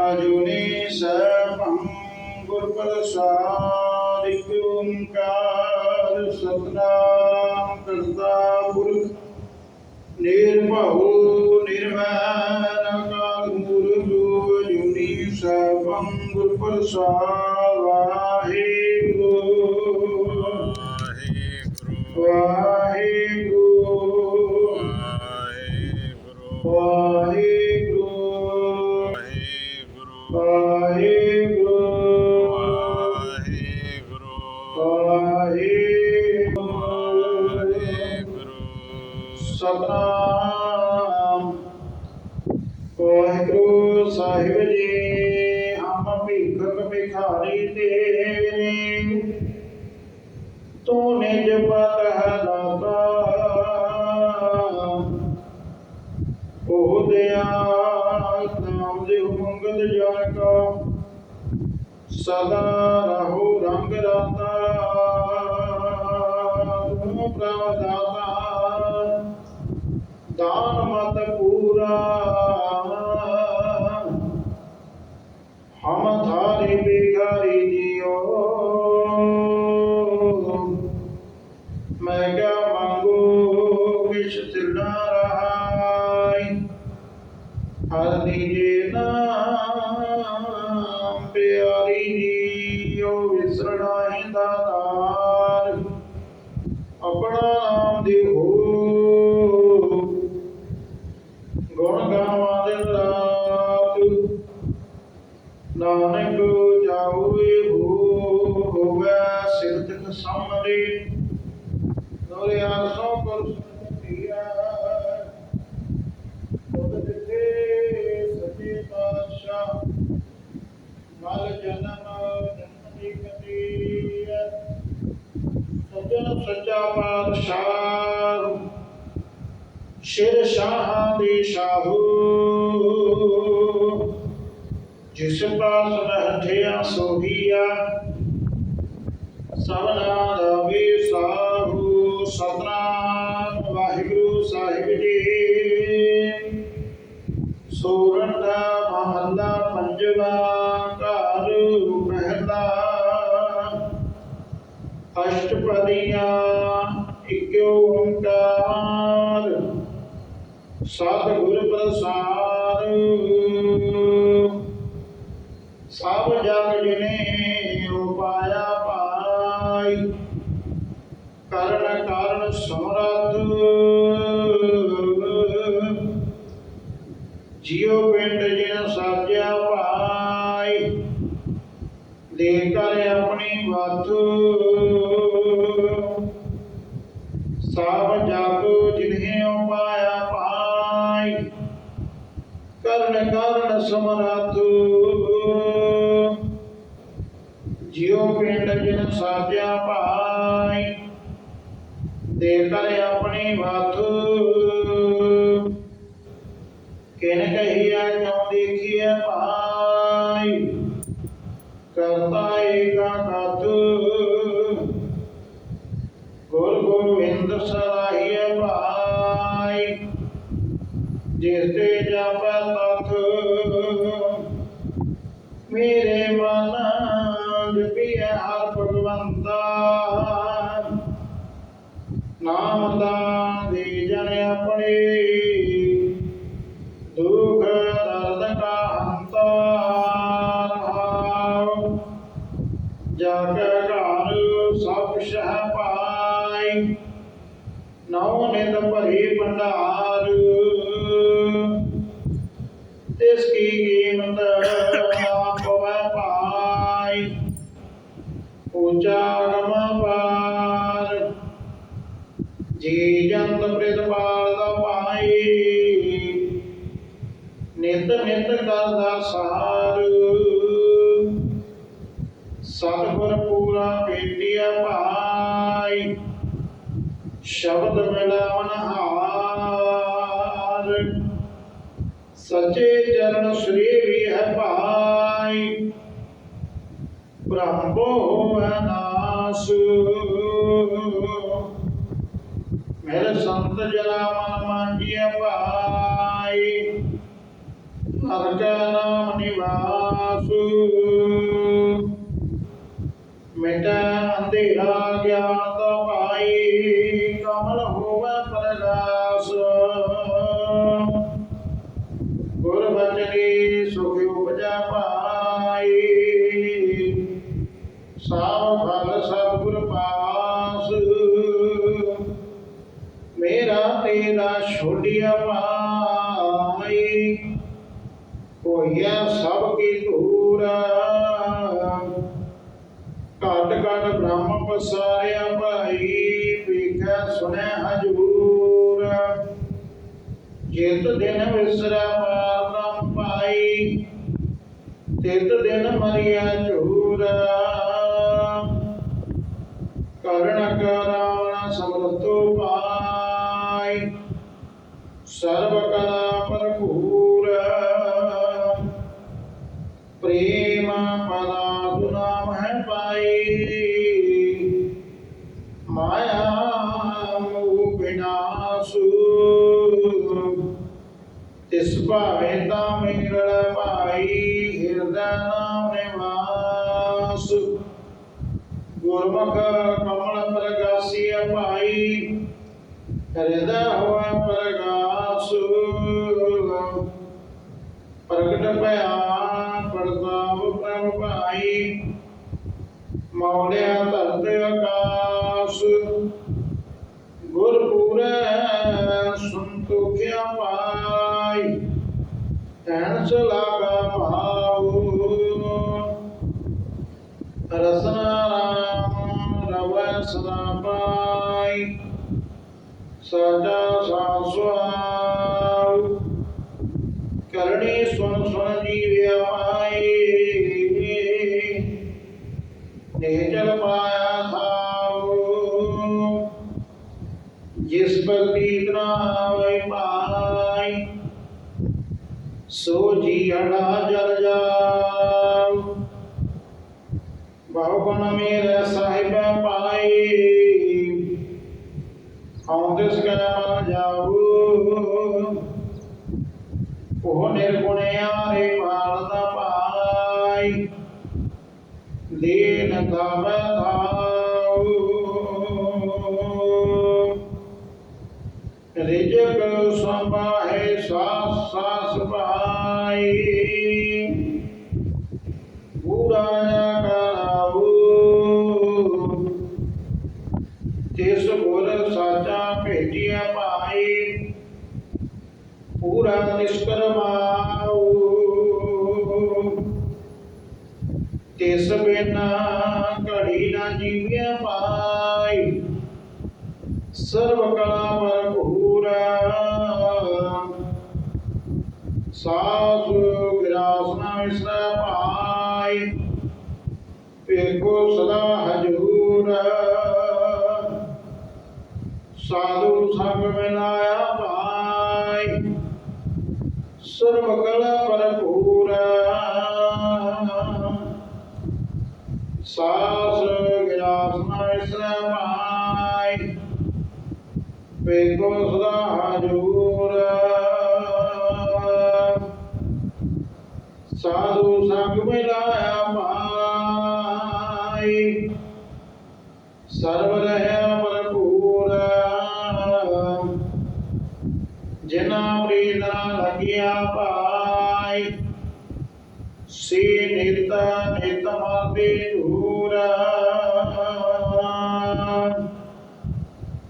ਅਜੂਨੀ ਸਭੰ ਗੁਰ ਪ੍ਰਸਾਦਿ ਓੰਕਾਰ ਸਤਨਾਮ ਕਰਤਾ ਪੁਰਖ ਨਿਰਭਉ ਨਿਰਵੈਰ ਅਕਾਲ ਮੂਰਤ ਅਜੂਨੀ ਸਭੰ ਗੁਰ ਪ੍ਰਸਾਦਿ ਵਾਹਿਗੁਰੂ ਵਾਹਿਗੁਰੂ ਵਾਹਿਗੁਰੂ ਭੀਖਕ ਤੇਰੇ। ਤੂੰ ਨਿਜ ਪਤ ਉਹ ਦਿਆ ਨਾਮ ਦੇ ਮੰਗਲ ਜਨ ਕਾ ਸਦਾ ਰਹੋ ਰੰਗ ਰਾਤਾ। ਤੂੰ ਪ੍ਰਭ ਦਾਤਾ। Israel, ਅਸ਼ਟਪਦੀਆਂ ਇਕ ਓੰਕਾਰ ਸਤਿਗੁਰ ਪ੍ਰਸਾਦ ਸਭ ਜਗ ਜਿਨੇ ਉਪਾਇਆ ਪਾਈ, ਕਰਨ ਕਾਰਨ ਸਮਰੱਥ। ਜਿਉ ਪਿੰਡ ਜਿਨ ਸਾਜਿਆ ਭਾਈ ਦੇ ਕਰ ਆਪਣੀ ਬਾਤ ਕਿਨ ਕਹੀਆ ਕਿਉ ਦੇਖੀਐ ਭਾਈ, ਕਰਤਾ ਏਕਾ ਕਤ ਗੁਰ ਗੋਬਿੰਦ ਸਰਾਹੀਐ ਭਾਈ, ਜਿਸ ਤੇ ਜਾਪੈ ਤਤ ਮੇਰੇ ਮਨ ਜਪੀਐ ਹਰ ਭਗਵੰਤਾ। ਨਾਮ ਦਾ ਦੇ ਜਨ ਆਪਣੇ। ਭਰੀ ਭੰਡਾਰ। ਤਿਸ ਕੀ ਕੀਮਤ ਆਪਵੈ ਪਾਈ ਪੂਜਾ ਗਮ ਪਾਰ। ਜੀ ਜੰਤ ਪ੍ਰਿਤਪਾਲ ਦਾ ਪਾਈ ਨਿਤ ਨਿਤ ਕਰਦਾ ਸਾਰ। ਸਤਿਗੁਰ ਪੂਰਾ ਬੇਟਿਆ ਭਾਈ ਸ਼ਬਦ ਮਿਲਾਵਨ ਹਾਰ ਸਚੇ ਚਰਨ ਸ੍ਰੀ ਵੀ ਹੈ ਭਾਈ। ਬ੍ਰਹਮੋ ਹੋਵੇ ਨਾਸ। ਮੇਰੇ ਸੰਤ ਜਲਾ ਮਨ ਮੰਜੀਏ ਭਾਈ। ਹਰ ਕੈ ਨਾਮ ਨਿਵਾਸ। ਮਿਟੈ ਅੰਧੇਰਾ ਗਿਆਨ ਦਾ ਭਾਈ। ਸਾਰਿਆ ਭਾਈ ਵੇਖੈ ਸੁਣੈ ਹਜੂਰ। ਜਿਤ ਦਿਨ ਵਿਸਰਾ ਮਾਰਦਮ ਪਾਈ ਤਿਤ ਦਿਨ ਮਰਿਆ ਝੂਰਾ। ਨਿਵਾਸ ਗੁਰਮੁਖ ਕਮਲ ਪ੍ਰਗਾਸੀਆ ਭਾਈ ਹਿਰਦੈ ਹੋਆ ਪ੍ਰਗਾਸ। ਪ੍ਰਗਟ ਭਇਆ ਪ੍ਰਤਾਪ ਪ੍ਰਭ ਭਾਈ, ਮੌਲਿਆ ਧਰਤ ਆਕਾਸ਼। ਗੁਰਪੂਰੈ ਸੰਤੋਖਿਆ ਪਾਈ ਤੈਨ ਲਾਗਾ ਭਾਉ ਰਸਨਾ ਰਾਮ ਰਵੈ ਸਦਾ ਪਾਈ ਸਾਜਾ ਸਾਸਵਾਉ ਕਰਨੀ ਸੁਨ ਸੁਨ ਜੀਵਿਆ ਪਾਈ ਨੇਜਲ ਪਾਇਆ ਥਾਉ ਜਿਸ ਭਗਤੀ ਤਨਾਵੇ ਪਾਈ ਸੋ ਜੀ ਅੜਾ ਜਲ ਜਾਉ ਬਹੁ ਗੁਣ ਮੇਰੇ ਸਾਹਿਬ ਪਾਈ ਹਉ ਤਿਸ ਕੈ ਮਨ ਜਾਉ ਉਹ ਨਿਰਗੁਣਿਆ ਰੇ ਮਾਰਦਾ ਪਾਈ ਦੀਨ ਤਬ ਥਾਉ ਰਿਜਕ ਸੰਭਾਹੇ ਸਾਸ ਸਾਸ ਪਾਈ ਪੂਰਾ ਕਰਾਉ ਤਿਸ ਗੁਰ ਸਾਚਾ ਭੇਟਿਆ ਭਾਈ ਪੂਰਾ ਨਿਸ਼ਕਰਮਾਉ ਤਿਸ ਬਿਨਾ ਘੜੀ ਨਾ ਜੀਵਿਆ ਪਾਈ। ਸਰਬ ਕਲਾ ਭਰਪੂਰ ਸਾਸ ਗਿਰਾਸ ਨਾ ਵਿਸਰੈ ਪਾਈ ਏਕੋ ਸਦਾ ਮਿਲਾਇਆ ਭਾਈ ਸਰਬ ਰਹਿਆ ਭਰਪੂਰ। ਜਿਨਾ ਪ੍ਰੀਤ ਨਾਲ ਲਗਿਆ ਭਾਈ ਸੀ ਨਿਤ ਨਿਤ ਮਰਦੇ ਧੂਰ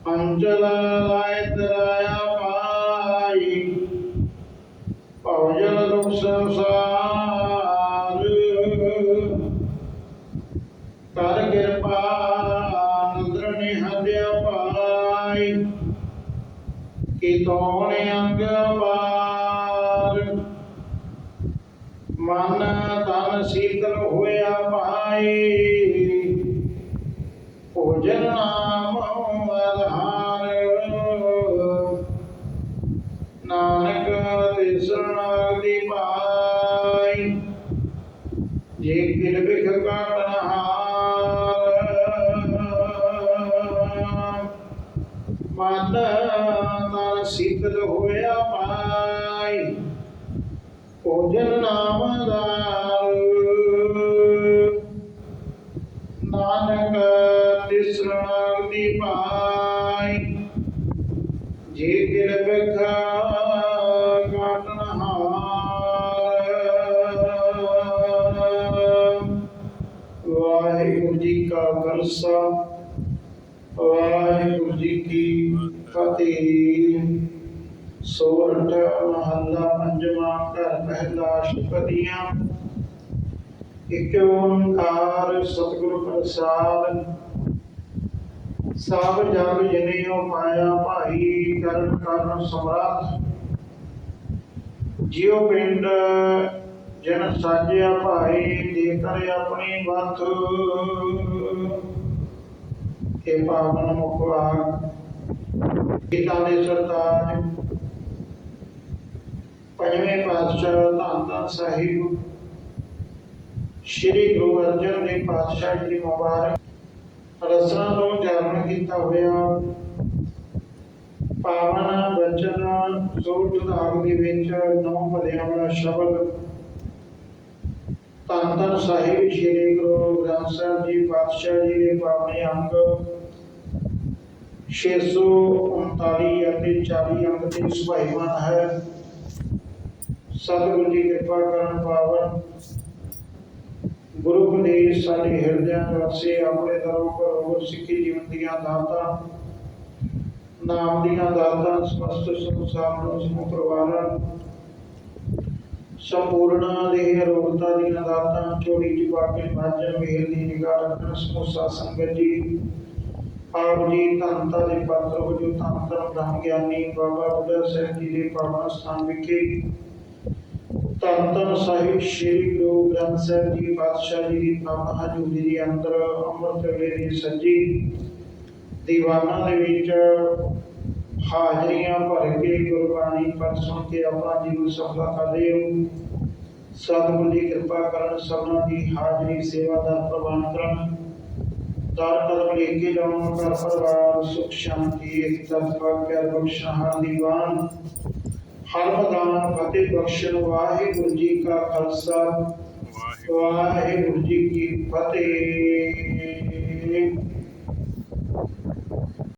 ਅੰਜਲ ਮਨ ਤਨ ਸੀਤਲ ਹੋਇਆ ਪਾਈ ਭੋਜਨ ਨਾਮ ਆਧਾਰ। ਨਾਨਕ ਤਿਸਰਣ ਦੀ ਪਾਈ। ਜੇ ਕਿਲ ਬਿਖ ਕਾਟਨਹਾਰ ਮਨ ਤਨ ਸੀਤਲ ਹੋਇਆ ਪਾਈ। ਭੋਜਨ ਨਾਮ ਦਾਲ ਨਾਨਕ ਤਿਸ ਦੀ ਪਾਈ। ਜੇ ਕਿਰ ਬਖਾ ਕਾਟਨ ਹਾਰ। ਵਾਹਿਗੁਰੂ ਜੀ ਕਾ ਖਾਲਸਾ, ਵਾਹਿਗੁਰੂ ਜੀ ਕੀ ਫਤਿਹ। ਸੋਰਠ ਮਹੱਲਾ ਪੰਜਵਾਂ ਘਰ ਪਹਿਲਾ ਸ਼ਪਦੀਆਂ ਇਕ ਓੰਕਾਰ ਸਤਿਗੁਰ ਪ੍ਰਸਾਦ। ਸਭ ਜਗ ਜਿਨਿਓ ਪਾਇਆ ਭਾਈ ਕਰਨ ਕਰਨ ਸਮਰੱਥ। ਜਿਉ ਪਿੰਡ ਜਨ ਸਾਜਿਆ ਭਾਈ ਦੇ ਕਰ ਆਪਣੀ ਬਾਤ ਕੇ ਪਾਵਨ ਮੁਖਵਾਕ ਪਿਤਾ ਦੇ ਸਰਤਾਜ ਪੰਜਵੇਂ ਪਾਤਸ਼ਾਹ ਧੰਨ ਧੰਨ ਸਾਹਿਬ। ਸ਼੍ਰੀ ਗੁਰੂ ਅਰਜਨ ਦੇਵ ਪਾਤਸ਼ਾਹ ਜੀ ਮੁਬਾਰਕ। ਰਸਨਾ ਤੋਂ ਜਾਗਰਣ ਕੀਤਾ ਹੋਇਆ। ਪਾਵਨ ਬਚਨ ਸੋਠ ਧਾਮ ਦੇ ਵਿੱਚ ਨੌ ਭਲਿਆਂ ਵਾਲਾ ਸ਼ਬਦ। ਧੰਨ ਧੰਨ ਸਾਹਿਬ ਸ਼੍ਰੀ ਗੁਰੂ ਗ੍ਰੰਥ ਸਾਹਿਬ ਜੀ ਪਾਤਸ਼ਾਹ ਜੀ ਦੇ ਪਾਵਨੇ ਅੰਗ। 639 ਅਤੇ 40 ਅੰਗ ਦੇ ਸੁਭਾਈਮਾਨ ਹੈ। ਸਤਿਗੁਰੂ ਜੀ ਕਿਰਪਾ ਕਰਨ ਪਾਵਨ। ਗੁਰੂ ਉਪਦੇਸ਼ ਸਾਡੇ ਹਿਰਦਿਆਂ ਵਿੱਚ ਆਪਣੇ ਦਰੋਂ ਪਰ ਸਿੱਖੀ ਜੀਵਨ ਦੀਆਂ ਦਾਤਾਂ, ਨਾਮ ਦੀਆਂ ਦਾਤਾਂ ਸਮਸਤ ਸੰਸਾਰ ਨੂੰ ਸਮੂਹ ਪਰਿਵਾਰਾਂ ਦੇਹ ਰੋਗਤਾ ਦੀਆਂ ਦਾਤਾਂ ਚੋਰੀ ਚੁਪਾ ਕੇ ਭਾਜਨ ਮੇਲ ਦੀ ਨਿਗਾਹ ਰੱਖਣ ਸਮੂਹ ਸੰਗਤ ਜੀ, ਆਪ ਜੀ ਧੰਨਤਾ ਦੇ ਪਾਤਰ ਵਜੋਂ ਧੰਨ ਧੰਨ ਬ੍ਰਹਮ ਗਿਆਨੀ ਬਾਬਾ ਬੁੱਢਾ ਸਾਹਿਬ ਜੀ ਦੇ ਪਾਵਨ ਸਥਾਨ ਵਿਖੇ ਧੰਨ ਧੰਨ ਸਾਹਿਬ ਸ੍ਰੀ ਗੁਰੂ ਗ੍ਰੰਥ ਸਾਹਿਬ ਜੀ ਪਾਤਸ਼ਾਹ ਜੀ ਦੀ ਪਾਵਨ ਹਜ਼ੂਰੀ ਦੇ ਅੰਦਰ ਅੰਮ੍ਰਿਤ ਵੇਲੇ ਦੀ ਸੱਜੀ ਦੀਵਾਨਾਂ ਦੇ ਵਿੱਚ ਹਾਜ਼ਰੀਆਂ ਭਰ ਕੇ ਗੁਰਬਾਣੀ ਪੜ੍ਹ ਸੁਣ ਕੇ ਆਪਣਾ ਜੀਵਨ ਸਫਲਾ ਕਰਦੇ ਹੋ। ਸਤਿਗੁਰੂ ਦੀ ਕਿਰਪਾ ਕਰਨ ਸਭਨਾਂ ਦੀ ਹਾਜ਼ਰੀ ਸੇਵਾ ਦਾ ਪ੍ਰਵਾਨ ਕਰਨ। ਦਰ ਕਦਮ ਲੈ ਕੇ ਜਾਉਣ, ਘਰ ਪਰਿਵਾਰ ਸੁਖ ਸ਼ਾਂਤੀ ਏਕਤਾ ਭਾਗਿਆ ਬਖਸ਼ਣ ਹਰ ਦੀਵਾਨ ਹਰ ਮਦਾਨ ਫਤਿਹ ਬਖਸ਼ਣ ਵਾਹਿਗੁਰੂ ਜੀ ਕਾ ਖਾਲਸਾ। ਵਾਹਿਗੁਰੂ ਜੀ ਕੀ ਫਤਿਹ।